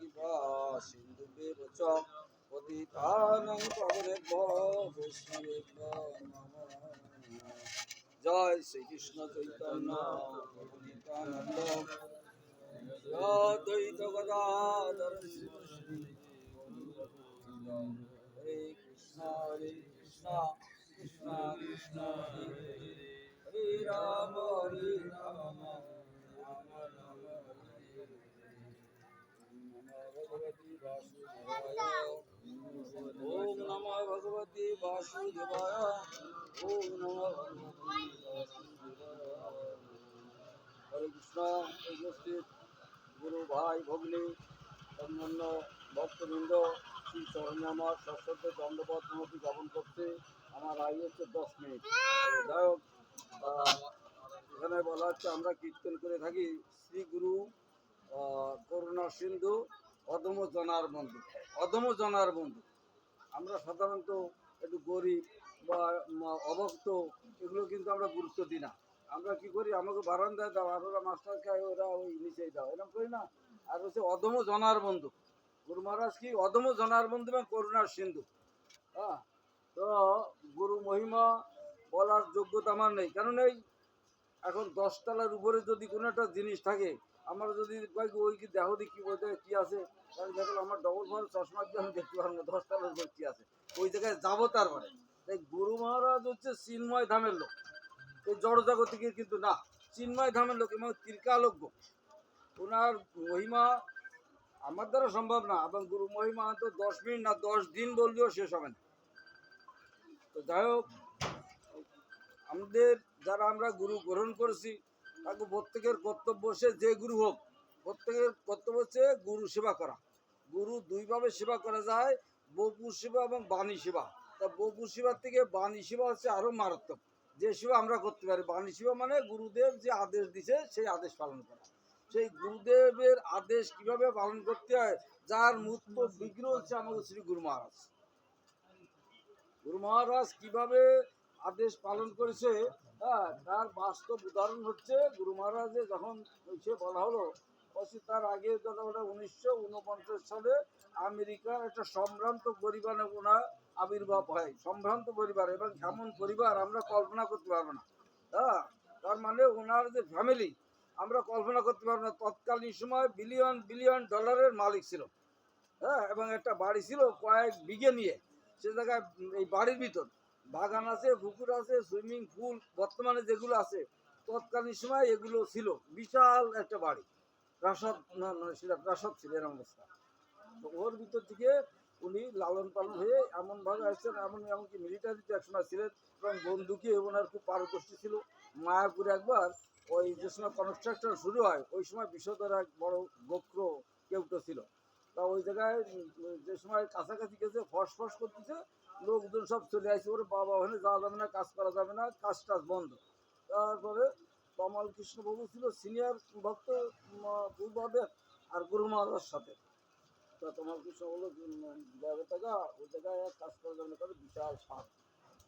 কৃপা সিন্ধুবেব চ পতিতানং পাবনেভ্যো বৈষ্ণবেভ্যো জয় শ্রীকৃষ্ণ চৈতন্য নিত্যানন্দ অদ্বৈত গদাধর হরে কৃষ্ণ হরে কৃষ্ণ কৃষ্ণ কৃষ্ণ, হরে ওম নমো ভগবতে বাসুদেবায়। ওম নমো হরে কৃষ্ণ, উপস্থিত গুরু ভাই ভগ্নী, অন্যান্য ভক্তবৃন্দ, শ্রী চরণে আমার সশ্রদ্ধ দণ্ডপথ মূর্তি জ্ঞাপন করতে আমার আয় হচ্ছে দশ মিনিট। যাই হোক এখানে বলা হচ্ছে আমরা কীর্তন করে থাকি। শ্রী গুরু করুণা সিন্ধু অধম জনার বন্ধু। অধম জনার বন্ধু। আমরা সাধারণত একটু গরিব বা অভক্ত, এগুলো কিন্তু আমরা গুরুত্ব দিই না। আমরা কি করি? আমাকে বারান্দায় দাও, আর ওরা মাস্টার খায়, ওরা ওই নিচেই দাও। এরকম করি না। আর হচ্ছে অধম জনার বন্ধু। গুরু মহারাজ কি? অধম জনার বন্ধু এবং করুণার সিন্ধু। হ্যাঁ? তো গুরু মহিমা বলার যোগ্যতা আমার নেই। কেন নেই এখন দশতলার উপরে যদি কোনো একটা জিনিস থাকে আমার যদি ওই কি দেহ দেখি বলতে কি আছে? দেখল আমার ডবল ফল চশমা দিয়ে আমি দেখতে পারব দশতলার উপরে কি আছে। ওই জায়গায় যাব তারপরে। তাই গুরু মহারাজ হচ্ছে চিন্ময় ধামের লোক। এই জড় জড়জগতিকের কিন্তু না, চিন্ময় ধামের লোক এবং ত্রিকালজ্ঞ। ওনার মহিমা আমার দ্বারা সম্ভব না, এবং গুরু মহিমা তো দশ মিনিট না, দশ দিন বললেও শেষ হবে না। তো যাই হোক, আমাদের যারা আমরা গুরু গ্রহণ করেছি তাকে প্রত্যেকের কর্তব্য সে যে গুরু হোক, প্রত্যেকের কর্তব্য হচ্ছে গুরু সেবা করা। গুরু দুইভাবে সেবা করা যায়, বপু সেবা এবং বাণী সেবা। তা বপু সেবার থেকে বাণী সেবা হচ্ছে আরও মারাত্মক। যে সেবা আমরা করতে পারি, বাণী সেবা মানে গুরুদেব যে আদেশ দিছে, সেই আদেশ পালন করা। সেই গুরুদেবের আদেশ কীভাবে পালন করতে হয়, যার মূর্ত বিগ্রহ হচ্ছে আমাদের শ্রী গুরু মহারাজ। গুরু মহারাজ কীভাবে আদেশ পালন করেছে হ্যাঁ তার বাস্তব উদাহরণ হচ্ছে গুরু মহারাজের যখন সে বলা হলো তার আগে ওটা উনিশশো উনপঞ্চাশ সালে আমেরিকার একটা সম্ভ্রান্ত পরিবারে ওনার আবির্ভাব হয়, সম্ভ্রান্ত পরিবার এবং এমন পরিবার আমরা কল্পনা করতে পারব না হ্যাঁ তার মানে ওনার যে ফ্যামিলি আমরা কল্পনা করতে পারব না, তৎকালীন সময় বিলিয়ন বিলিয়ন ডলারের মালিক ছিল হ্যাঁ এবং একটা বাড়ি ছিল কয়েক বিঘে নিয়ে, সে জায়গায় এই বাড়ির ভিতর বাগান আছে, পুকুর আছে, সুইমিং পুল, বর্তমানে যেগুলো আছে, তৎকালীন সময় এগুলো ছিল। বিশাল একটা বাড়ি। প্রাসাদ সেটা প্রাসাদ ছিল এরকম অবস্থা। ওর ভিতর থেকে উনি লালন পালন হয়ে এমনভাবে আসছেন, এমন, এমনকি মিলিটারিতে একসময় ছিলেন এবং বন্দুকে ওনার খুব পারদর্শী ছিল। মায়াপুরে একবার ওই যে সময় কনস্ট্রাকশন শুরু হয়, ওই সময় বিশ্বদের এক বড় গোক্র কেউটো ছিল। তা ওই জায়গায় যে সময় কাছাকাছি গেছে ফস ফস করতেছে লোকজন সব চলে আসছে ওর বাবা ওখানে যাওয়া যাবে না, কাজ করা যাবে না কাজ টাজ বন্ধ। তারপরে কমল কৃষ্ণবাবু ছিল সিনিয়র ভক্ত পূর্বাদের আর গুরু মহারাজের সাথে। তা তোমার কৃষ্ণ বলল যাবে টাকা ওই জায়গায় আর কাজ করা যাবে না কারণ বিশাল সাপ।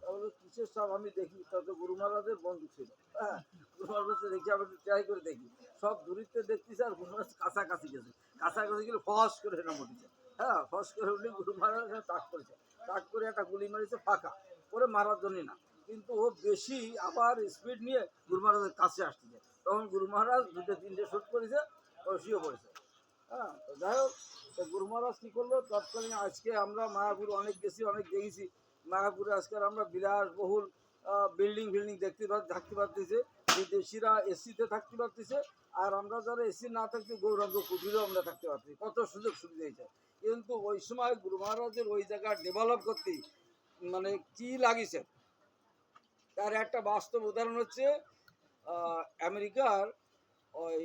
তাহলে কিসের সাপ আমি দেখি? তা তো গুরু মহারাজের বন্ধু ছিল। হ্যাঁ গুরু মহারাজকে দেখি, আমি ট্রাই করে দেখি। সব দূরিত্বে দেখতেছে আর গুরু মহারাজ কাছাকাছি গেছে। কাছাকাছি গেলে ফস করে হেনা উঠেছে হ্যাঁ ফস করে উঠলে গুরু মহারাজ তাক করেছে। তাক করে একটা গুলি মারিছে, ফাঁকা। করে মারার জন্য না। কিন্তু ও বেশি আবার স্পিড নিয়ে গুরু মহারাজের কাছে আসতেছে তখন গুরু মহারাজ দুটো তিনটে শুট করেছে শুয়ে পড়েছে। হ্যাঁ যাই হোক গুরু মহারাজ কী করল? তৎকালীন আজকে আমরা মায়াপুর অনেক গেছি, অনেক দেখেছি। মায়াপুরে আজকে আমরা বিলাসবহুল বিল্ডিং ফিল্ডিং দেখতে থাকতে পারতেছে। বিদেশিরা এসিতে থাকতে পারতেছে। আর আমরা যারা এসি না থাকতে, গৌরাঙ্গ কুটিরেও আমরা থাকতে পারতেছি। কত সুযোগ সুবিধা হয়েছে। কিন্তু ওই সময় গুরু মহারাজের ওই জায়গা ডেভেলপ করতে মানে কি লাগিছে? তার একটা বাস্তব উদাহরণ হচ্ছে আমেরিকার ওই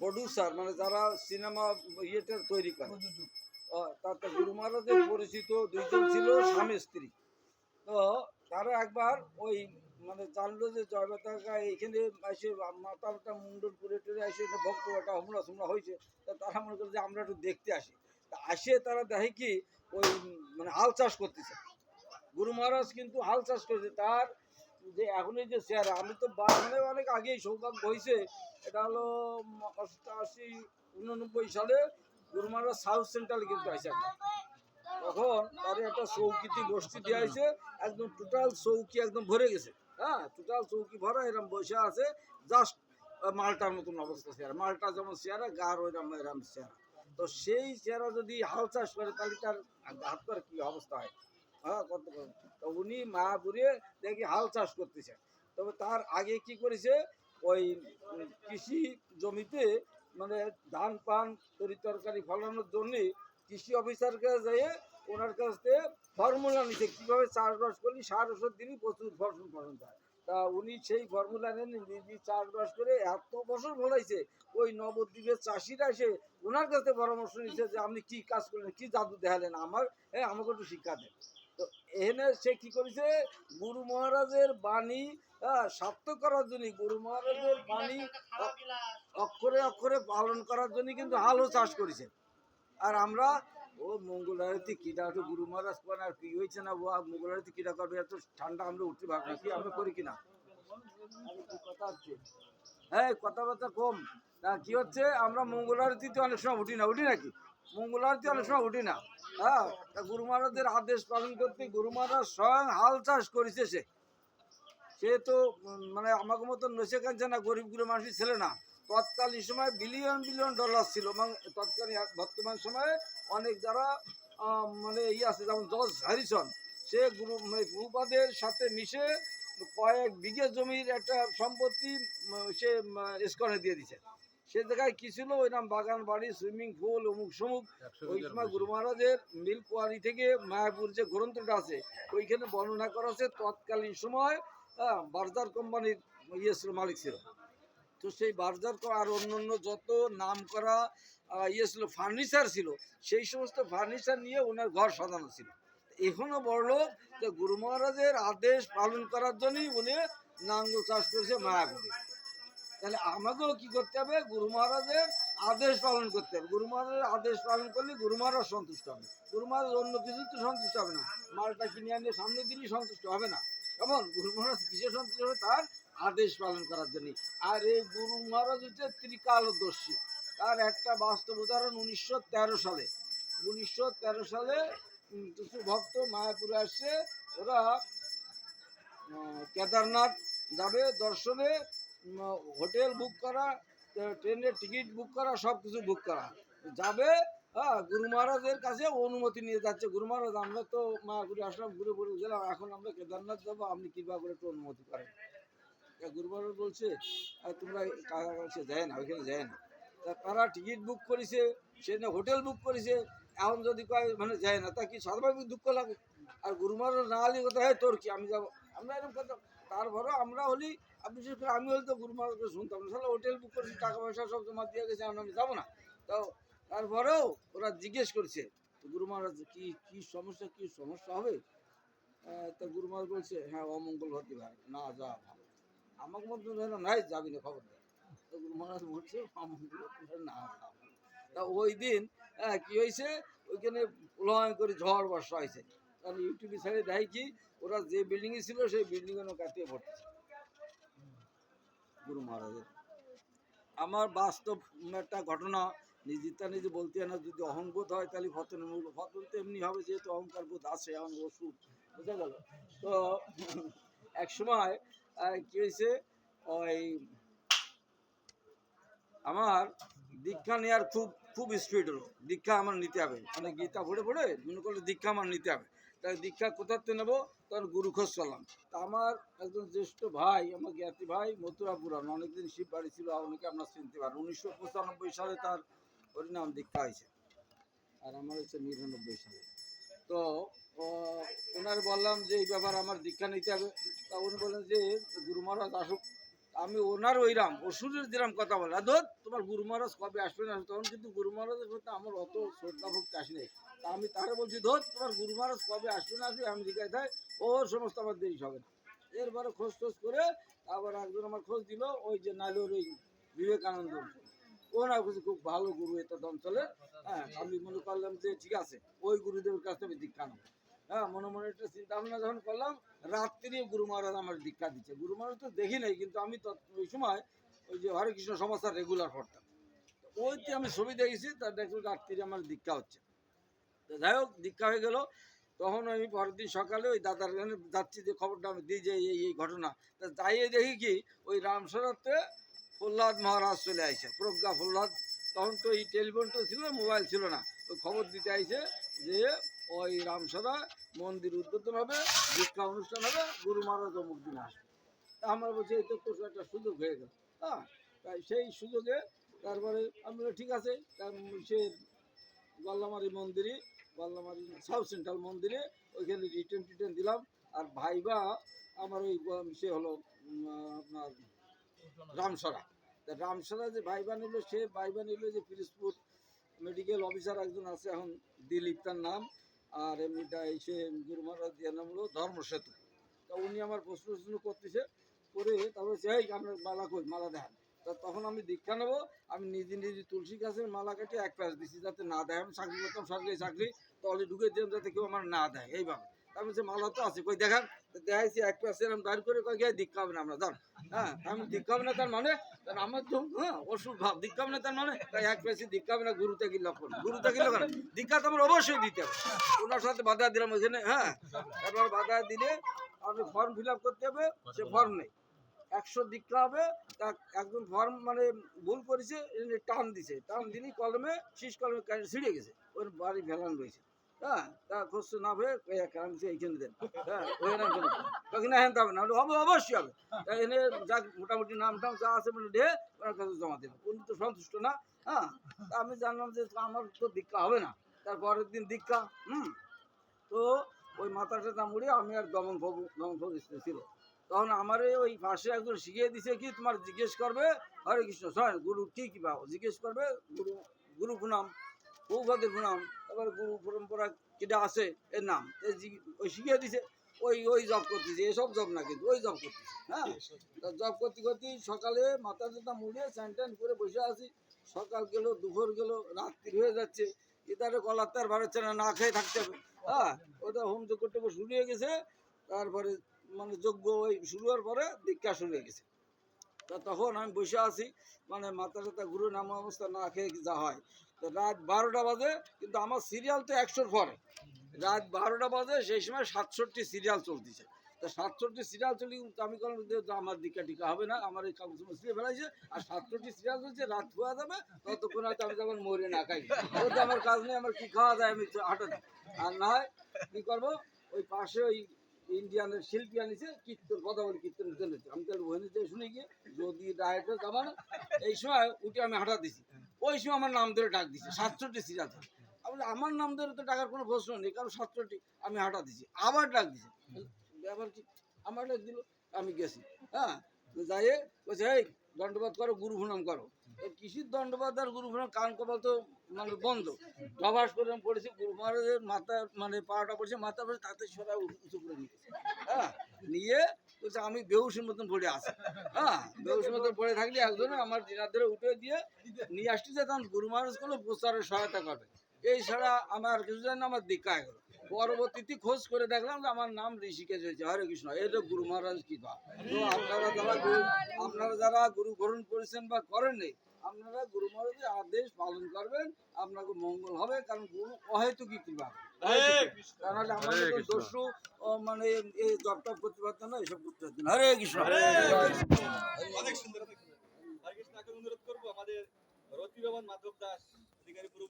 প্রডিউসার মানে যারা সিনেমা ইয়েটা তৈরি করে। তাতে গুরু মহারাজের পরিচিত দুইজন ছিল স্বামী স্ত্রী। তো তারা একবার ওই মানে জানলো যে জয়বাতাকা এইখানে এসে মাথা মাথা মুন্ডন করে টুরে এসে ভক্ত একটা হমলা সমলা হয়েছে। তা তারা মনে করে যে আমরা একটু দেখতে আসি। তা আসে তারা দেখে কি ওই মানে হাল চাষ করতেছে। গুরু মহারাজ কিন্তু হাল চাষ করেছে। তার যে এখন এই যে চেহারা, আমি তো মানে অনেক আগেই সৌভাগ্য হয়েছে। এটা হলো অষ্টাশি উননব্বই সালে গুরু মহারাজ সাউথ সেন্ট্রাল কিন্তু একটা তখন তার একটা চৌকিতে গোষ্ঠী দেওয়া হয়েছে। একদম টোটাল চৌকি একদম ভরে গেছে। হ্যাঁ টোটাল চৌকি ভরা এরকম বসে আছে জাস্ট মালটার মতন অবস্থা চেহারা মালটা যেমন চেহারা গার ওইরকম এরকম চেহারা তো সেই চেহারা যদি হাল চাষ করে, তাহলে তার হাত করে কি অবস্থা হয়? হ্যাঁ কত। তো উনি মায়াপুরে দেখি হাল চাষ করতেছে। তবে তার আগে কি করেছে? ওই কৃষি জমিতে মানে ধান, পান, তরি তরকারি ফলানোর জন্য কৃষি অফিসার কাছে যেয়ে ওনার কাছ থেকে ফর্মুলা নিছে, কীভাবে চাষবাস করলে, সার ওষুধ দিলে, প্রচুর ফসল ফলন যায় তা উনি সেই ফর্মুলা নেন নিজে চাষবাস করে এত ফসল ফলাইছে, ওই নবদ্বীপের চাষিরা এসে ওনার কাছে পরামর্শ নিচ্ছে যে আপনি কী কাজ করলেন, কী জাদু দেখালেন আমার হ্যাঁ আমাকে একটু শিক্ষা দেন। তো এখানে সে কী করেছে, গুরু মহারাজের বাণী হ্যাঁ সার্থক করার জন্য, গুরু মহারাজের বাণী অক্ষরে অক্ষরে পালন করার জন্য কিন্তু হালও চাষ করেছে। আর আমরা ও মঙ্গল আরতি কিটা একটু গুরু মহারাজ করেন আর কি হয়েছে না ও মঙ্গল আরতি কিটা করবে? এত ঠান্ডা আমরা উঠতে পারব না, কি আমরা করি কিনা? কথা হচ্ছে হ্যাঁ কথাবার্তা কম। তা কি হচ্ছে? আমরা মঙ্গল আরতিতে অনেক সময় উঠি না, উঠি নাকি? মঙ্গল আরতি অনেক সময় উঠি না। হ্যাঁ গুরু মহারাজের আদেশ পালন করতে গুরু মহারাজ স্বয়ং হাল চাষ করেছে সে সে তো মানে আমাকে মতন নসে কাঁদছে না গরিবগুলো মানুষের ছেলে না। তৎকালীন সময় বিলিয়ন বিলিয়ন ডলার ছিল এবং তৎকালীন বর্তমান সময়ে অনেক যারা মানে ইয়ে আছে যেমন জর্জ হ্যারিসন সে গুরু মানে গুরুপাদের সাথে মিশে কয়েক বিঘে জমির একটা সম্পত্তি সে স্কনে দিয়ে দিছে সে জায়গায় কি ছিল? ওই নাম বাগান বাড়ি সুইমিং পুল অমুক সমুক। ওই সময় গুরু মহারাজের মিল্ক কোয়ারি থেকে মায়াপুর যে গ্রন্থটা আছে ওইখানে বর্ণনা করা আছে তৎকালীন সময় হ্যাঁ বার্জার কোম্পানির ইয়ে ছিল মালিক ছিল। তো সেই বার্জার কো- আর অন্য অন্য যত নাম করা ইয়ে ছিল ফার্নিচার ছিল, সেই সমস্ত ফার্নিচার নিয়ে ওনার ঘর সাজানো ছিল। এখনও বলল যে গুরু মহারাজের আদেশ পালন করার জন্যই উনি নাঙ্গল চাষ করেছে মায়াপুরে। তাহলে আমাকেও কি করতে হবে? গুরু মহারাজের আদেশ পালন করতে হবে। গুরু মহারাজের আদেশ পালন করলে গুরু মহারাজ সন্তুষ্ট হবে। গুরু মহারাজ অন্য কিছু তো সন্তুষ্ট হবে না। মালটা কিনে আনিয়ে সামনে দিনই সন্তুষ্ট হবে না। কেমন? গুরু মহারাজ কিসে সন্তুষ্ট হবে? তার আদেশ পালন করার জন্য। আর এই গুরু মহারাজ হচ্ছে ত্রিকালদর্শী। তার একটা বাস্তব উদাহরণ উনিশশো তেরো সালে। উনিশশো তেরো সালে কিছু ভক্ত মায়াপুরে আসছে ওরা কেদারনাথ যাবে দর্শনে হোটেল বুক করা ট্রেনের টিকিট বুক করা সব কিছু বুক করা। যাবে হ্যাঁ গুরু মহারাজের কাছে অনুমতি নিয়ে যাচ্ছে। গুরু মহারাজ, আমরা তো মায়াপুরে আসলাম, ঘুরে ঘুরে গেলাম, এখন আমরা কেদারনাথ যাব, আপনি কৃপা করে একটু অনুমতি করেন। তা গুরু বলছে, "আর তোমরা টাকা কাছে যায় না, ওইখানে যায় না। তা তারা টিকিট বুক করেছে সেখানে হোটেল বুক করেছে, এখন যদি কয় মানে যায় না, তা কি স্বাভাবিক দুঃখ লাগে? আর গুরুমার না হলে কথা হয়, তোর কি, আমি যাব? আমরা এরকম কথা, তারপরেও আমরা হলি করে আমি হলে তো গুরু মহারাজকে শুনতাম না। সালা হোটেল বুক করেছি টাকা পয়সা সব জমা দিয়ে গেছে আমি যাব না। তো তারপরেও ওরা জিজ্ঞেস করছে গুরু মহারাজ কি কি সমস্যা কি সমস্যা হবে? তা গুরু মহারাজ বলছে হ্যাঁ অমঙ্গল হতে পারে, না যা আমাকে মধ্যে যেন নাই যাবি না খবর দেয় মহারাজ বলছে না তা ওই দিন হ্যাঁ, কি হয়েছে? ওইখানে প্রলয় করে ঝড় বর্ষা হয়েছে। কারণ ইউটিউবে ছেড়ে দেয় কি ওরা যে বিল্ডিংয়ে ছিল সেই বিল্ডিং এর কাটিয়ে পড়তেছে গুরু মহারাজের। আমার বাস্তব একটা ঘটনা নিজেরটা নিজে বলতে না যদি অহংবোধ হয় তাহলে ফতনের মূল ফতন তো এমনি হবে যেহেতু অহংকার বোধ আছে এমন ওষুধ বুঝা গেল। তো এক সময় কি হয়েছে? ওই আমার দীক্ষা নেওয়ার খুব খুব স্পিড হলো। দীক্ষা আমার নিতে হবে। মানে গীতা পড়ে পড়ে মনে করলে দীক্ষা আমার নিতে হবে। তাই দীক্ষা কোথাতে নেব? তখন গুরু খোঁজ করলাম তা আমার একজন জ্যেষ্ঠ ভাই, আমার জ্ঞাতি ভাই মথুরা পুরাণ অনেকদিন শিব বাড়ি ছিল অনেকে আপনার চিনতে পারেন উনিশশো পঁচানব্বই সালে তার হরিনাম দীক্ষা হয়েছে। আর আমার হচ্ছে নিরানব্বই সালে। তো ওনার বললাম যে এই ব্যাপার আমার দীক্ষা নিতে হবে। তা উনি বললেন যে, গুরু মহারাজ আসুক। আমি ওনার ওই রাম অসুরের যেরাম কথা বলে ধর, তোমার গুরু মহারাজ কবে আসবে না? তখন কিন্তু গুরু মহারাজের প্রতি আমার অত শ্রদ্ধা ভক্তি আসে নেই। তা আমি তারে বলছি, ধর, তোমার গুরু মহারাজ কবে আসবে না আসবে আমেরিকায় থাকে ওর সমস্ত আমার দেরি হবে না। এরপরে খোঁজ টোজ করে আবার একজন আমার খোঁজ দিল, ওই যে নাইলোর ওই বিবেকানন্দ। ওনার কাছে খুব ভালো গুরু এটা অঞ্চলে হ্যাঁ আমি মনে করলাম যে ঠিক আছে, ওই গুরুদেবের কাছ থেকে দীক্ষা নেব। হ্যাঁ মনে মনে একটা চিন্তা ভাবনা যখন করলাম, রাত্রি গুরু মহারাজ আমার দীক্ষা দিচ্ছে। গুরু মহারাজ তো দেখি নাই, কিন্তু আমি ওই সময় ওই যে হরে কৃষ্ণ সমাচার রেগুলার পড়তাম ওইতে আমি ছবি দেখেছি তার দেখি রাত্রি আমার দীক্ষা হচ্ছে। তো যাই হোক, দীক্ষা হয়ে গেল। তখন আমি পরের দিন সকালে ওই দাদার কাছে যাচ্ছি যে খবরটা আমি দিই যে এই এই ঘটনা। তা যাইয়ে দেখি কি, ওই রামসরাতে প্রহ্লাদ মহারাজ চলে আসে প্রজ্ঞা প্রহ্লাদ। তখন তো এই টেলিফোন তো ছিল মোবাইল ছিল না। ওই খবর দিতে আইছে যে ওই রামসরা মন্দির উদ্বোধন হবে দীক্ষা অনুষ্ঠান হবে গুরু মহারাজ অমুক দিন আসবে। আমার বলছে এই তো একটা সুযোগ হয়ে গেল। হ্যাঁ তাই সেই সুযোগে তারপরে আমি বললাম, ঠিক আছে। সে গল্লামারি মন্দিরে গল্লামারি সাউথ সেন্ট্রাল মন্দিরে ওইখানে রিটার্ন টিটার্ন দিলাম। আর ভাইবা আমার ওই সে হলো আপনার রামসরা। তা রামসরা যে ভাইবা নিল সে ভাইবা নিল যে পিরিজপুর মেডিকেল অফিসার একজন আছে এখন দিলীপ তার নাম। আর এমনিটা এসে গুরু মহারাজ দিয়ে নাম হলো ধর্মসেতু তা উনি আমার প্রশ্ন প্রশ্ন করতেছে করে তারপরে যাই "এই, আপনার মালা কই? মালা দেখান তা তখন আমি দীক্ষা নেব আমি নিজে নিজে তুলসী গাছের মালা কেটে এক প্যাচ দিছি যাতে না দেয়। আমি চাকরি করতাম সরকারি চাকরি তলে ঢুকে দিলাম যাতে কেউ আমার না দেয় এইভাবে। তারপর সে মালা তো আছে কই দেখান। দেখাইছি, এক দাঁড় করে আমরা হ্যাঁ আমি তার মানে আমার তো হ্যাঁ অসুখ ভাব। তার মানে তাই এক প্যাচে দীক্ষা হবে না গুরুতে কি লক্ষণ। গুরুতে কি লক্ষণ। দীক্ষা অবশ্যই দিতে হবে। ওনার সাথে বাধা দিলাম ওইখানে হ্যাঁ। তারপর বাধা দিলে আপনি ফর্ম ফিল করতে হবে, সে ফর্ম নেই। একশো দীক্ষা হবে, তা একজন ফর্ম মানে ভুল করেছে টান দিছে। টান দিলেই কলমে, শীষ কলমে ছিঁড়ে গেছে। ওর বাড়ি ভেলান রয়েছে। হ্যাঁ তা খোঁজ না হয়ে কারেন্ট এইখানে দেন। হ্যাঁ ওই না তখন হ্যাঁ হবে না হবে অবশ্যই হবে। তা এনে যাক, মোটামুটি নাম টাম যা আছে মানে ডে ওনার কাছে জমা দিলাম উনি তো সন্তুষ্ট না হ্যাঁ তা আমি জানলাম যে আমার তো দীক্ষা হবে না। তার পরের দিন দীক্ষা, হুম। তো ওই মাথাটা না মুড়ে আমি আর দমন বাবু দমন বাবু ছিল। তখন আমার ওই পাশে একজন শিখিয়ে দিছে কি, তোমার জিজ্ঞেস করবে, হরে কৃষ্ণ, শোন, গুরু কি কি পাও? জিজ্ঞেস করবে, গুরু গুরু প্রণাম প্রভুপাদের প্রণাম তারপর গুরু পরম্পরা যেটা আছে এর নাম। ওই শিখিয়ে দিছে ওই ওই জব করতেছে এসব জব না কিন্তু ওই জব করতেছে হ্যাঁ? জব। করতে করতে সকালে মাথা টাথা মুড়ে স্যান ট্যান করে বসে আছি। সকাল গেল দুপুর গেল রাত্রি হয়ে যাচ্ছে। এটারে গলার তার বাড়াচ্ছে না না খেয়ে থাকতে হবে হ্যাঁ? ওটা হোম যজ্ঞ টজ্ঞ শুরু হয়ে গেছে। তারপরে মানে যজ্ঞ ওই শুরু হওয়ার পরে দীক্ষা শুরু হয়ে গেছে। তা তখন আমি বসে আছি মানে মাথা টাথা ঘুরে নামা অবস্থা না খেয়ে যা হয়। রাত বারোটা বাজে, কিন্তু আমার সিরিয়াল তো একশোর পরে। রাত বারোটা বাজে, সেই সময় সাতষট্টি সিরিয়াল চলতেছে। তা সাতষট্টি সিরিয়াল চলি আমি করলাম যে আমার দীক্ষা টিকা হবে না, আমার এই কাগজ মুসলিম ফেলাইছে আর সাতষট্টি সিরিয়াল চলছে, রাত হওয়া যাবে, ততক্ষণ হয়তো আমি যখন মরে না খাই। ওই তো আমার কাজ নেই, আমার কি খাওয়া যায়, আমি হাঁটা আর না হয় কি করব, ওই পাশে ওই ইন্ডিয়ানের শিল্পী আনিছে, কীর্তন, কথা বলি কীর্তন চলেছে আমি তাহলে ওখানে শুনে গিয়ে, যদি ডায়েটে যাবা না এই সময় উঠে আমি হাঁটা দিছি। ওই সময় আমার নাম ধরে ডাক দিছে, সাতষট্টি সিরিয়াল আমি আমার নাম ধরে তো ডাকার কোনো প্রশ্ন নেই, কারণ সাতষট্টি আমি হাঁটা দিছি, আবার ডাক দিছে। ব্যাপার কি? আমার ডাক দিল, আমি গেছি। হ্যাঁ যাইয়ে বলছে, এই, দণ্ডবাদ করো গুরু প্রণাম করো কৃষির দণ্ডবাদ আর গুরু প্রণাম কান কপাল তো মানে বন্ধ। প্রবাস করে পড়েছি, গুরু মহারাজের মাথা মানে পাড়াটা পড়েছে মাথা পড়েছে, তাতে সবাই উঁচু করে নিয়ে গেছে। হ্যাঁ নিয়ে বলছে, আমি বেহুসের মতন পড়ে আছি। হ্যাঁ বেহুসের মতন পড়ে থাকলে একজনে আমার দিনার ধরে উঠে দিয়ে নিয়ে আসতেছে, তখন গুরু মানুষ কোনো প্রচারের সহায়তা করবে। এই ছাড়া আমার কিছু জানি আমার দীক্ষা হয়ে গেল। পরবর্তীতে খোঁজ করে দেখলাম যে আমার নাম ঋষিকেশ হয়েছে। হরে কৃষ্ণ, এই তো গুরু মহারাজ কৃপা তো আপনারা যারা গুরু আপনারা যারা গুরু গ্রহণ করেছেন বা করেননি আপনারা গুরু মহারাজের আদেশ পালন করবেন আপনাকে মঙ্গল হবে কারণ গুরু অহেতুকি কৃপা কারণ হলে আমাদের তো দস্যু মানে এই করতে পারতো না এসব করতে পারতো না। হরে কৃষ্ণ। অনেক সুন্দর হরে কৃষ্ণ অনুরোধ করব আমাদের রতি রমন মাধব দাস অধিকারী